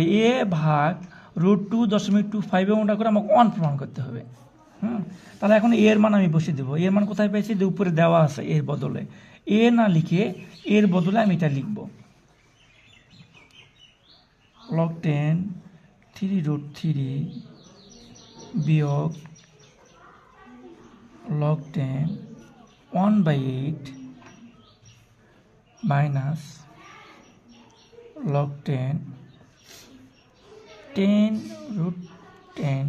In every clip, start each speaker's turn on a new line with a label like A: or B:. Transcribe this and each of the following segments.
A: এ ভাগ root two দশমিক two five এমনটা করে আমাকে ওয়ান প্রমাণ করতে হবে। হুম? তাহলে এখন এর মান আমি বসিয়ে দেবো। এর মান কোথায় পেয়েছি? যে উপরে দেওয়া আছে এর বদলে। এ না লিখে এর বদলে আমি এটা লিখব। Log ten three root three বিয়োগ log ten one by eight minus log 10 10 root 10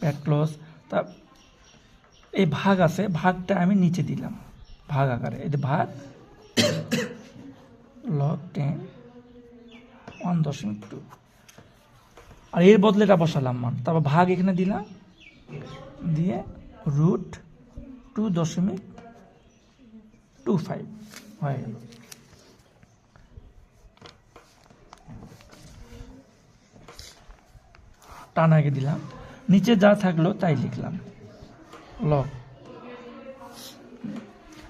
A: back close তা এই ভাগ আছে, ভাগটা আমি নিচে দিলাম। ভাগ আকারে, এই ভাগ লগ টেন ওয়ান দশমিক টু আর এর বদলে এটা বসালাম মান, তারপর ভাগ এখানে দিলাম, দিয়ে রুট টু দশমিক টু ফাইভ হয়ে গেল। টান আগে দিলাম। নিচে যা থাকল তাই লিখলাম। লগ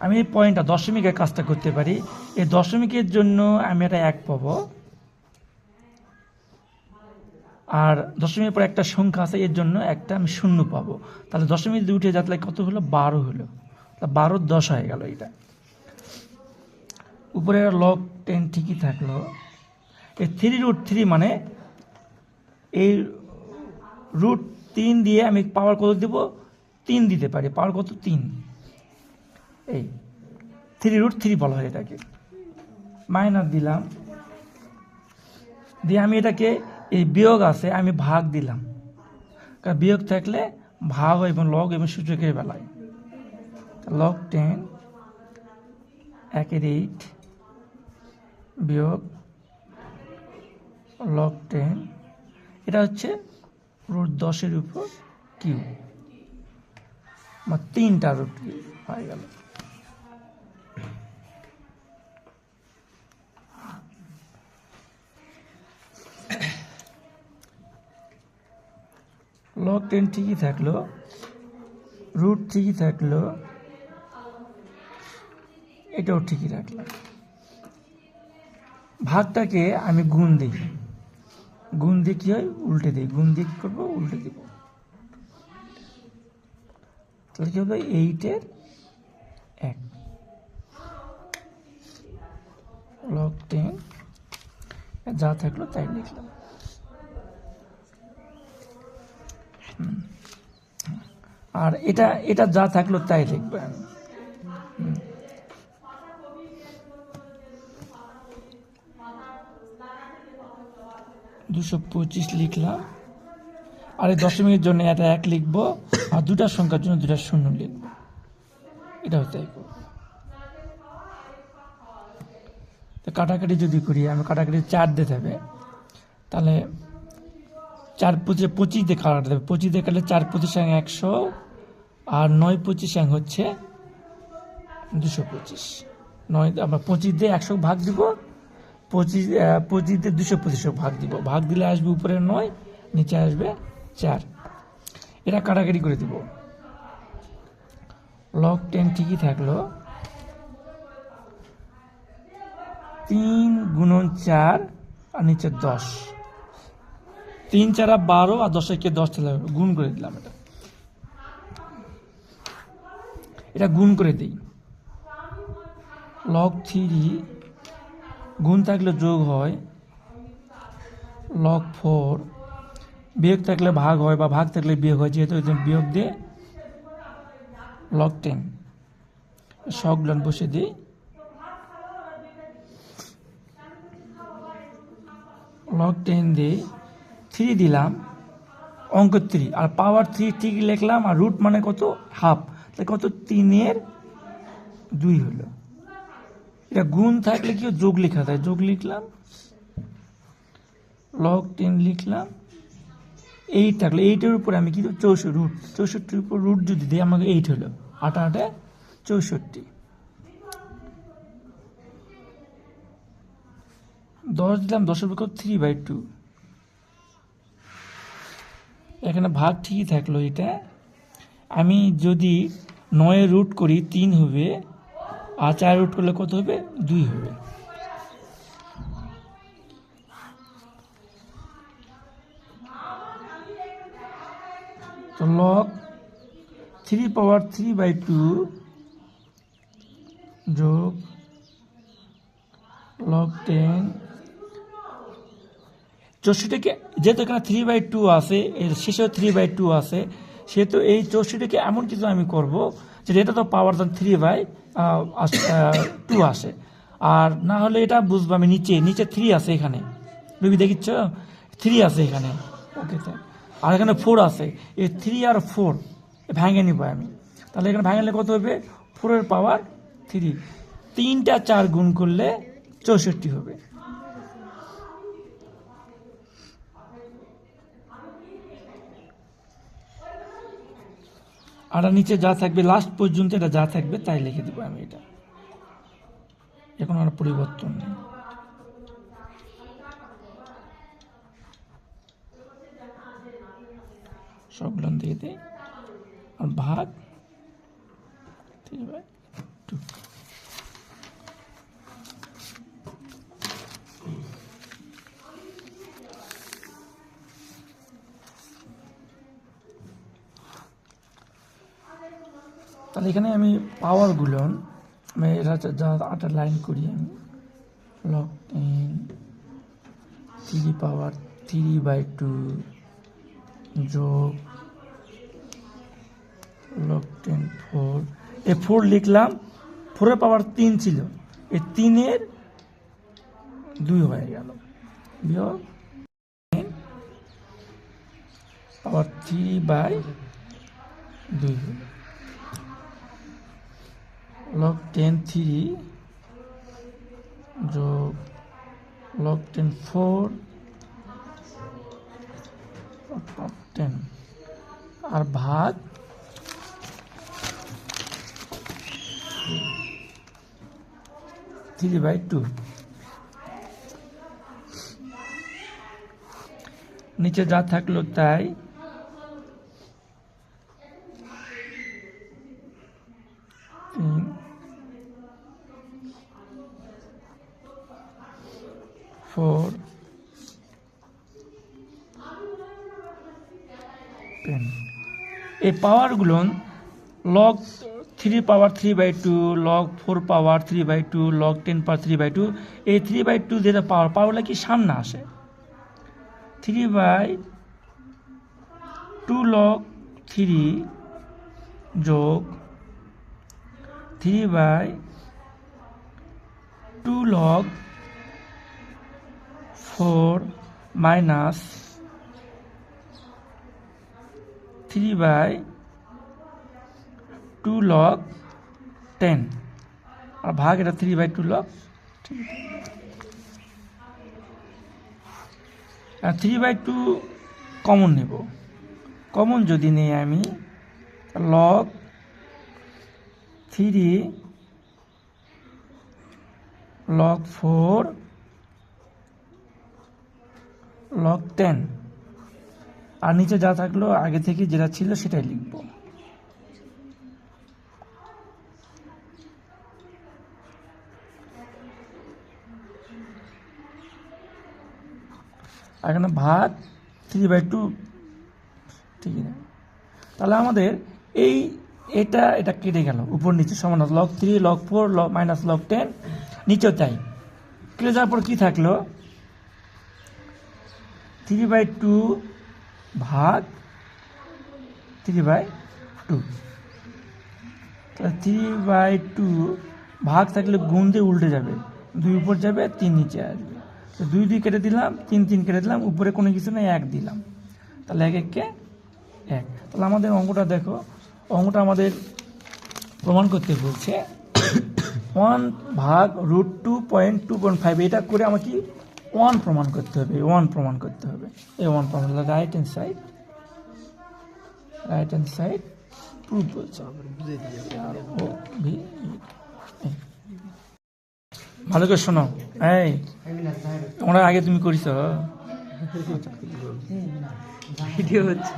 A: আমি এই পয়েন্টটা দশমিকের কাজটা করতে পারি। এই দশমিকের জন্য আমি এটা এক পাবো। আর দশমিকের পর একটা সংখ্যা আছে এর জন্য একটা আমি শূন্য পাবো। তাহলে দশমিক দিয়ে উঠে যাতে কত হলো? বারো হলো। তা বারো দশ হয়ে গেল এটা। উপরে লগ টেন ঠিকই থাকল। এই থ্রি রুট থ্রি মানে এই রুট তিন দিয়ে আমি পাওয়ার কত দেব? তিন দিতে পারি। পাওয়ার কত? তিন। এই থ্রি রুট থ্রি বলা হয় এটাকে। মাইনাস দিলাম। দিয়ে আমি এটাকে, এই বিয়োগ আছে, আমি ভাগ দিলাম। কারণ বিয়োগ থাকলে ভাগ এবং লগ এবং সূচকের বেলায়। লগ টেন একের এইট বিয়োগ লগ টেন এটা হচ্ছে রুট দশের উপর কিউ। আমার তিনটা রুট কিউ হয়ে গেল। লগ টেন ঠিকই থাকল রুট ঠিকই থাকল, এটাও ঠিকই রাখলাম। ভাগটাকে আমি গুণ দিই। গুণ দিয়ে কী হয়? উল্টে দিই। গুণ দিয়ে কী করব? উল্টে দিব। তাহলে কী হবে? এইটের এক। লগ টেন যা থাকল তাই লিখলাম। আর এটা এটা যা থাকল তাই লিখবে দুশো পঁচিশ লিখলাম আর এই দশমিকের জন্য এটা এক লিখব, আর দুটা সংখ্যার জন্য দুটা শূন্য লিখব। এটা হতে তো কাটাকাটি যদি করি, আমি কাটাকাটি চার দিতে হবে। তাহলে চার পঁচিশে, পঁচিশ দিয়ে কাটাতে হবে। পঁচিশ দিয়ে কাটলে চার পঁচিশ অ্যাং একশো, আর নয় পঁচিশ অ্যাং হচ্ছে দুশো পঁচিশ। নয়, আমরা পঁচিশ দিয়ে একশো ভাগ দিব। পঁচিশ আহ, পঁচিশ দুশো পঁচিশশো ভাগ দিব। ভাগ দিলে আসবে উপরে নয় নিচে আসবে চার। এটা কাটাকাটি করে দিব। লক টেন ঠিকই থাকল। তিন গুণন চার আর নিচে দশ। তিন চারা বারো আর দশে কে দশ তাহলে গুণ করে দিলাম এটা। এটা গুণ করে দিই। লক থ্রি গুণ থাকলে যোগ হয় লক ফোর বিয়োগ থাকলে ভাগ হয় বা ভাগ থাকলে বিয়োগ হয়, যেহেতু বিয়োগ দিয়ে লক টেন সবগুলো বসে দিই। লক টেন দিয়ে থ্রি দিলাম, অঙ্ক থ্রি আর পাওয়ার থ্রি ঠিক লিখলাম, আর রুট মানে কত? হাফ তাহলে কত? তিনের দুই হলো। এটা গুণ থাকলে কি, যোগ লেখা থাকে? যোগ লিখলাম লগ টেন লিখলাম এইট থাকলে। এইটের উপরে আমি কি? চৌষট্টি রুট চৌষট্টির উপর রুট যদি দিই, আমাকে এইট হলো। আটা আটে চৌষট্টি। দশ দিলাম, দশের উপর থ্রি বাই টু এখানে ভাগ ঠিকই থাকল এটা। আমি যদি নয় রুট করি, তিন হবে। আর চার রুট করলে কত হবে? দুই হবে। তো log three power three by two যোগ লক টেন চৌষট্টিকে যেহেতু এখানে থ্রি বাই টু আছে, এর শেষেও থ্রি বাই টু আছে সেহেতু এই চৌষট্টিকে এমন কিছু আমি করব যে এটা তো পাওয়ার তখন থ্রি বাই টু আসে আর না হলে এটা বুঝব আমি নিচে নিচে থ্রি আছে এখানে। রবি দেখিচ্ছ? থ্রি আছে এখানে। ওকে স্যার আর এখানে ফোর আছে। এই থ্রি আর ফোর ভেঙে নিব আমি। তাহলে এখানে ভেঙে কত হবে? ফোরের পাওয়ার থ্রি তিনটা চার গুণ করলে চৌষট্টি হবে। আর নিচে যা থাকবে লাস্ট পর্যন্ত এটা যা থাকবে, তাই লিখে দেবো আমি এটা। এখন আর পরিবর্তন নেই। সবগুলো দিয়ে দিই। আর ভাগ, ঠিক বাই তাহলে এখানে আমি পাওয়ারগুলো আমি এটা যা আটা লাইন করি আমি। Log ten three power three by two যোগ লক টেন ফোর এ ফোর লিখলাম ফোরের পাওয়ার তিন ছিল। এ তিনের দুই হয়ে গেল। পাওয়ার থ্রি বাই দুই। হলো log 10 3 যোগ 10 4 log 10 আর ভাগ থ্রি বাই টু নিচে যা থাকল তাই তিন ফোর টেন এই পাওয়ারগুলো log three power three by two log four power three by two log ten power three by two এই থ্রি বাই টু যেটা পাওয়ার পাওয়ারগুলো কি সামনে আসে? Three by two log three যোগ three by two log four minus three by two log ten আর ভাগ এটা three by two log আর থ্রি বাই টু কমন নেব। কমন যদি নেই আমি log three log four log ten আর নিচে যা থাকল, আগে থেকে যেটা ছিল সেটাই লিখব। এখানে ভাগ থ্রি বাই টু ঠিক আছে। তাহলে আমাদের এই এটা এটা কেটে গেল। উপর নিচে সমান log three log four log minus log ten নিচেও তাই। কেটে যাওয়ার পর কী থাকল? থ্রি বাই টু ভাগ three by two three by two ভাগ থাকলে গুণ দিয়ে উল্টে যাবে। দুই উপর যাবে, তিন নিচে আসবে। তো দুই দুই কেটে দিলাম, তিন তিন কেটে দিলাম, উপরে কোনো কিছু নেই, এক দিলাম। তাহলে এক এককে এক। তাহলে আমাদের অঙ্কটা দেখো। অঙ্কটা আমাদের প্রমাণ করতে বলছে ওয়ান ভাগ root two point two point five এটা করে আমাকে ওয়ান প্রমাণ করতে হবে ওয়ান প্রমাণ করতে হবে। এই ওয়ান প্রমাণ হলো right hand side right hand side proof বলছে। আর ও ভি ভালো করে শোনো। এই তোমরা আগে তুমি করিস
B: ভিডিও হচ্ছে।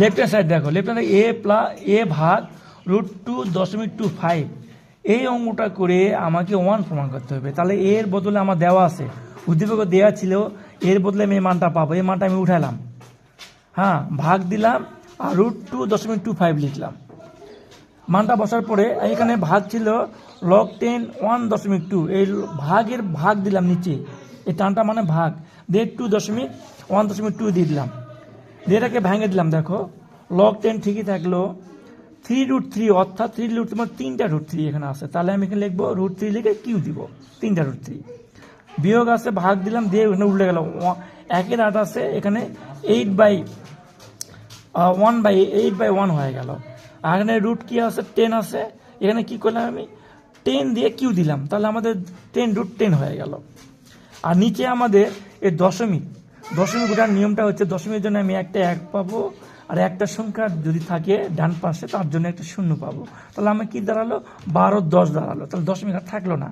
A: লেফট হ্যান্ড সাইড দেখো লেফট হ্যান্ড এ প্লাস এ ভাগ রুট টু দশমিক টু ফাইভ এই অঙ্গটা করে আমাকে ওয়ান প্রমাণ করতে হবে। তাহলে এর বদলে আমার দেওয়া আছে। উদ্দীপক দেওয়া ছিল, এর বদলে আমি এই মানটা পাবো। এই মানটা আমি উঠালাম। হ্যাঁ ভাগ দিলাম আর রুট টু দশমিক টু ফাইভ লিখলাম। মানটা বসার পরে এখানে ভাগ ছিল লক টেন ওয়ান দশমিক টু এই ভাগের ভাগ দিলাম নিচে। এই টানটা মানে ভাগ। দেড় টু দশমিক ওয়ান দশমিক টু দিয়ে দিলাম। দিয়ে এটাকে ভেঙে দিলাম, দেখো। লক টেন ঠিকই থাকল। থ্রি রুট থ্রি অর্থাৎ থ্রি রুট তোমার তিনটা রুট থ্রি এখানে আছে। তাহলে আমি এখানে লিখব রুট থ্রি লিখে কিউ দিব, তিনটা রুট থ্রি বিয়োগ আছে, ভাগ দিলাম, দিয়ে ওখানে উল্টে গেল। একের আট আছে, এখানে eight by one by eight by one হয়ে গেল। আর এখানে রুট কি আছে টেন আছে। এখানে কি করলাম আমি? টেন দিয়ে কিউ দিলাম। তাহলে আমাদের টেন রুট টেন হয়ে গেল। আর নিচে আমাদের এই দশমিক। দশমিক ওটার নিয়মটা হচ্ছে, দশমিকের জন্য আমি একটা এক পাবো। আর একটা সংখ্যা যদি থাকে ডান পাশে, তার জন্য একটা শূন্য পাবো। তাহলে আমার কি দাঁড়াল? বারো, দশ দাঁড়াল। তাহলে দশমিক আর থাকল না।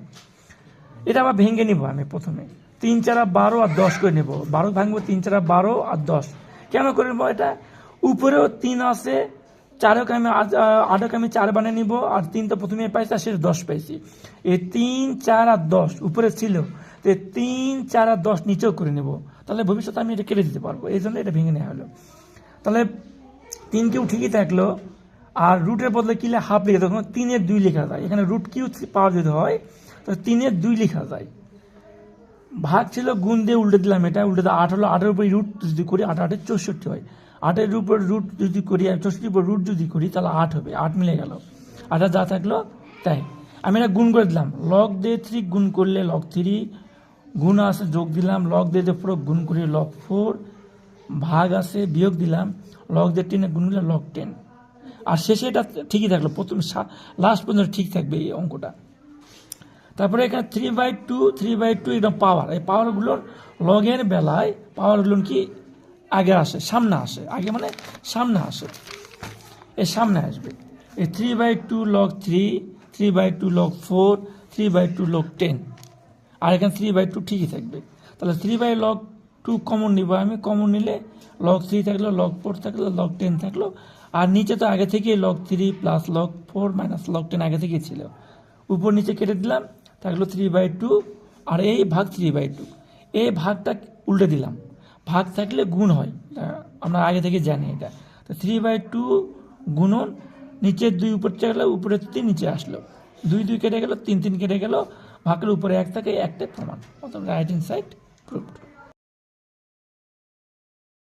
A: এটা আবার ভেঙে নিব আমি প্রথমে। তিন চারা বারো আর দশ করে নেব। বারো ভাঙবো, তিন চারা বারো আর দশ। কেন করে নেব এটা? উপরেও তিন আছে চারক আমি আটক আমি চার বানিয়ে নিব, আর তিন তো প্রথমে পাইছি আর শেষ দশ পাইছি। এই তিন, চার আর দশ উপরে ছিল, তো তিন, চার আর দশ নিচেও করে নেব। তাহলে ভবিষ্যতে আমি এটা কেটে দিতে পারব। এই জন্য এটা ভেঙে নেওয়া হলো। তাহলে তিন কিউ ঠিকই থাকল, আর রুটের বদলে কি হাফ লিখে তখন তিনের দুই লেখা যায়। এখানে রুট কিউ পাওয়ার যদি হয়, তো তিনের দুই লেখা যায়। ভাগ ছিল, গুণ দিয়ে উল্টে দিলাম এটা, উল্টে আট হলো, আটের উপরে রুট যদি করি, আট আটের চৌষট্টি হয়। আটের উপর রুট যদি করি, আর চৌষট্টির উপর রুট যদি করি, তাহলে আট হবে, আট মিলে গেল। আটা যা থাকল, তাই। আমি এটা গুণ করে দিলাম। লগ দিয়ে থ্রি গুণ করলে লগ থ্রি গুণ আছে যোগ দিলাম লগ দিয়ে যে পুরো গুণ করি লগ ফোর ভাগ আছে, বিয়োগ দিলাম লগ দিয়ে টেনে গুণ করলে লগ টেন আর শেষে এটা ঠিকই থাকল, প্রথম লাস্ট পর্যন্ত ঠিক থাকবে এই অঙ্কটা। তারপরে এখানে three by two three by two একদম পাওয়ার এই পাওয়ারগুলোর লগের বেলায় পাওয়ারগুলো কি আগে আসে, সামনে আসে। আগে মানে সামনে আসে। এই সামনে আসবে। এই three by two log three three by two log four three by two log ten আর এখানে থ্রি বাই টু ঠিকই থাকবে। তাহলে three by log two common নিব। আমি কমন নিলে লগ থ্রি থাকল লগ ফোর থাকল লগ টেন থাকল। আর নিচে তো আগে থেকেই log three plus log four minus log ten আগে থেকেই ছিল। উপর নিচে কেটে দিলাম, থাকল থ্রি বাই টু আর এই ভাগ থ্রি বাই টু এই ভাগটা উল্টে দিলাম। ভাগ থাকলে গুণ হয় আমরা আগে থেকে জানি এটা। তো থ্রি বাই টু গুণন, নিচের দুই উপর গেলো উপরে তিন নিচে আসলো। দুই দুই কেটে গেল, তিন তিন কেটে গেল, ভাগের উপরে এক থাকে একটা প্রমাণ। অত রাইট ইন সাইড প্রুভড